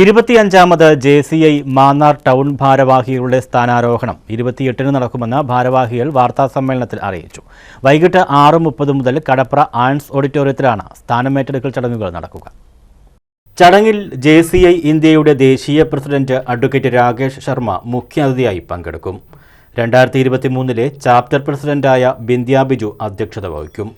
ഇരുപത്തിയഞ്ചാമത് J C I Mannar town ഭാരവാഹികളുടെ സ്ഥാനാരോഹണം. ഇരുപത്തിയെട്ടിന് നടക്കുമെന്ന് ഭാരവാഹികൾ വാർത്താസമ്മേളനത്തിൽ അറിയിച്ചു. വൈകിട്ട് ആറ് മുപ്പത് മുതൽ കടപ്ര ആൻസ് ഓഡിറ്റോറിയത്തിലാണ് സ്ഥാനമേറ്റെടുക്കൽ ചടങ്ങുകൾ നടക്കുക. ചടങ്ങിൽ ജെ സി ഐ ഇന്ത്യയുടെ ദേശീയ പ്രസിഡന്റ് അഡ്വക്കേറ്റ് രാകേഷ് ശർമ്മ മുഖ്യാതിഥിയായി പങ്കെടുക്കും. രണ്ടായിരത്തി ഇരുപത്തി മൂന്നിലെ ചാപ്റ്റർ പ്രസിഡന്റായ ബിന്ദ്യ ബിജു അധ്യക്ഷത വഹിക്കും.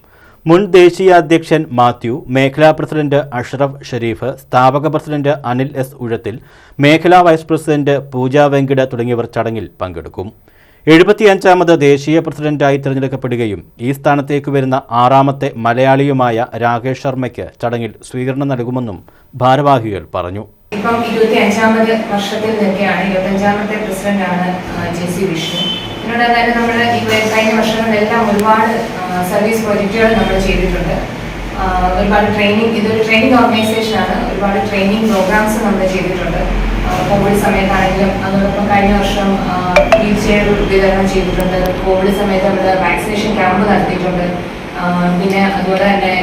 മുൻ ദേശീയ അധ്യക്ഷൻ മാത്യു മേഖലാ പ്രസിഡന്റ് അഷ്റഫ് ഷെരീഫ് സ്ഥാപക പ്രസിഡന്റ് അനിൽ എസ് ഉഴത്തിൽ മേഖലാ വൈസ് പ്രസിഡന്റ് പൂജ വെങ്കിട തുടങ്ങിയവർ ചടങ്ങിൽ പങ്കെടുക്കും. എഴുപത്തിയഞ്ചാമത് ദേശീയ പ്രസിഡന്റായി തിരഞ്ഞെടുക്കപ്പെടുകയും ഈ സ്ഥാനത്തേക്ക് വരുന്ന ആറാമത്തെ മലയാളിയുമായ രാകേഷ് ശർമ്മയ്ക്ക് ചടങ്ങിൽ സ്വീകരണം നൽകുമെന്നും ഭാരവാഹികൾ പറഞ്ഞു. ഇപ്പം ഇരുപത്തി അഞ്ചാമത് വർഷത്തിൽ നിൽക്കുകയാണ് ഇരുപത്തഞ്ചാമത്തെ പ്രസിഡന്റാണ് ജെ സി വിഷ്ണു ഇതിനോട് തന്നെ നമ്മൾ ഈ കഴിഞ്ഞ വർഷങ്ങളിലെല്ലാം ഒരുപാട് സർവീസ് പ്രോജക്റ്റുകൾ നമ്മൾ ചെയ്തിട്ടുണ്ട്. ഒരുപാട് ട്രെയിനിങ് ഇതൊരു ട്രെയിനിങ് ഓർഗനൈസേഷൻ ആണ് ഒരുപാട് ട്രെയിനിങ് പ്രോഗ്രാംസ് നമ്മൾ ചെയ്തിട്ടുണ്ട്. കോവിഡ് സമയത്താണെങ്കിലും അതോടൊപ്പം കഴിഞ്ഞ വർഷം വീൽ ചെയർ വിതരണം ചെയ്തിട്ടുണ്ട്. കോവിഡ് സമയത്ത് നമ്മൾ വാക്സിനേഷൻ ക്യാമ്പ് നടത്തിയിട്ടുണ്ട്. പിന്നെ അതുപോലെ തന്നെ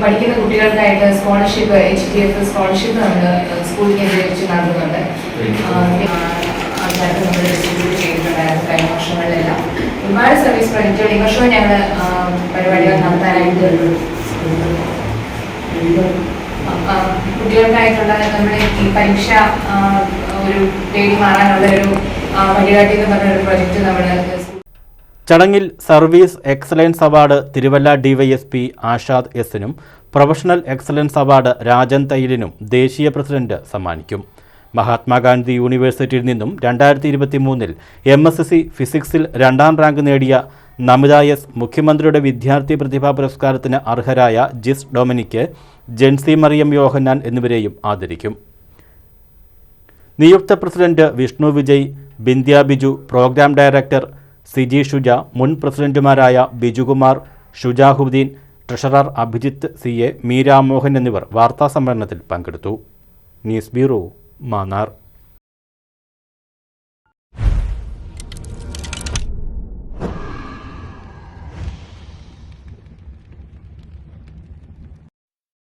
പഠിക്കുന്ന കുട്ടികൾക്കായിട്ട് scholarship H D F scholarship നമ്മൾ സ്കൂൾ കേന്ദ്രീകരിച്ച് നൽകുന്നുണ്ട്. ആ, പിന്നെ ആൾക്കാർക്ക് നമ്മൾ ഡിസ്ട്രിബ്യൂട്ട് ചെയ്തിട്ടുണ്ടായിരുന്നു കഴിഞ്ഞ വർഷങ്ങളിലെല്ലാം. ഒരുപാട് സർവീസ് പ്രൊജക്റ്റുകൾ ഈ വർഷവും ഞങ്ങൾ പരിപാടികൾ നടത്താനായിട്ട് കുട്ടികൾക്കായിട്ടുള്ള നമ്മുടെ ഈ പരീക്ഷ ഒരു പേടി മാറാനുള്ള ഒരു വഴികാട്ടി എന്ന് പറഞ്ഞ ഒരു പ്രൊജക്റ്റ് നമ്മൾ ചടങ്ങിൽ service excellence award Thiruvalla DYSP Ashad എസിനും professional excellence award Rajan തൈലിനും ദേശീയ പ്രസിഡന്റ് സമ്മാനിക്കും. മഹാത്മാഗാന്ധി യൂണിവേഴ്സിറ്റിയിൽ നിന്നും രണ്ടായിരത്തി ഇരുപത്തി മൂന്നിൽ എം എസ് സി ഫിസിക്സിൽ രണ്ടാം റാങ്ക് നേടിയ നമിത എസ് മുഖ്യമന്ത്രിയുടെ വിദ്യാർത്ഥി പ്രതിഭാ പുരസ്കാരത്തിന് അർഹരായ ജിസ് ഡൊമിനിക്ക് ജെൻസി മറിയം യോഹന്നാൻ എന്നിവരെയും ആദരിക്കും. നിയുക്ത president Vishnu Vijay Bindya Biju programme director Siji Shuja മുൻ പ്രസിഡന്റുമാരായ Bijukumar Shujahuddin treasurer Abhijith C A Meeramohan എന്നിവർ വാർത്താസമ്മേളനത്തിൽ പങ്കെടുത്തു. News bureau Mannar.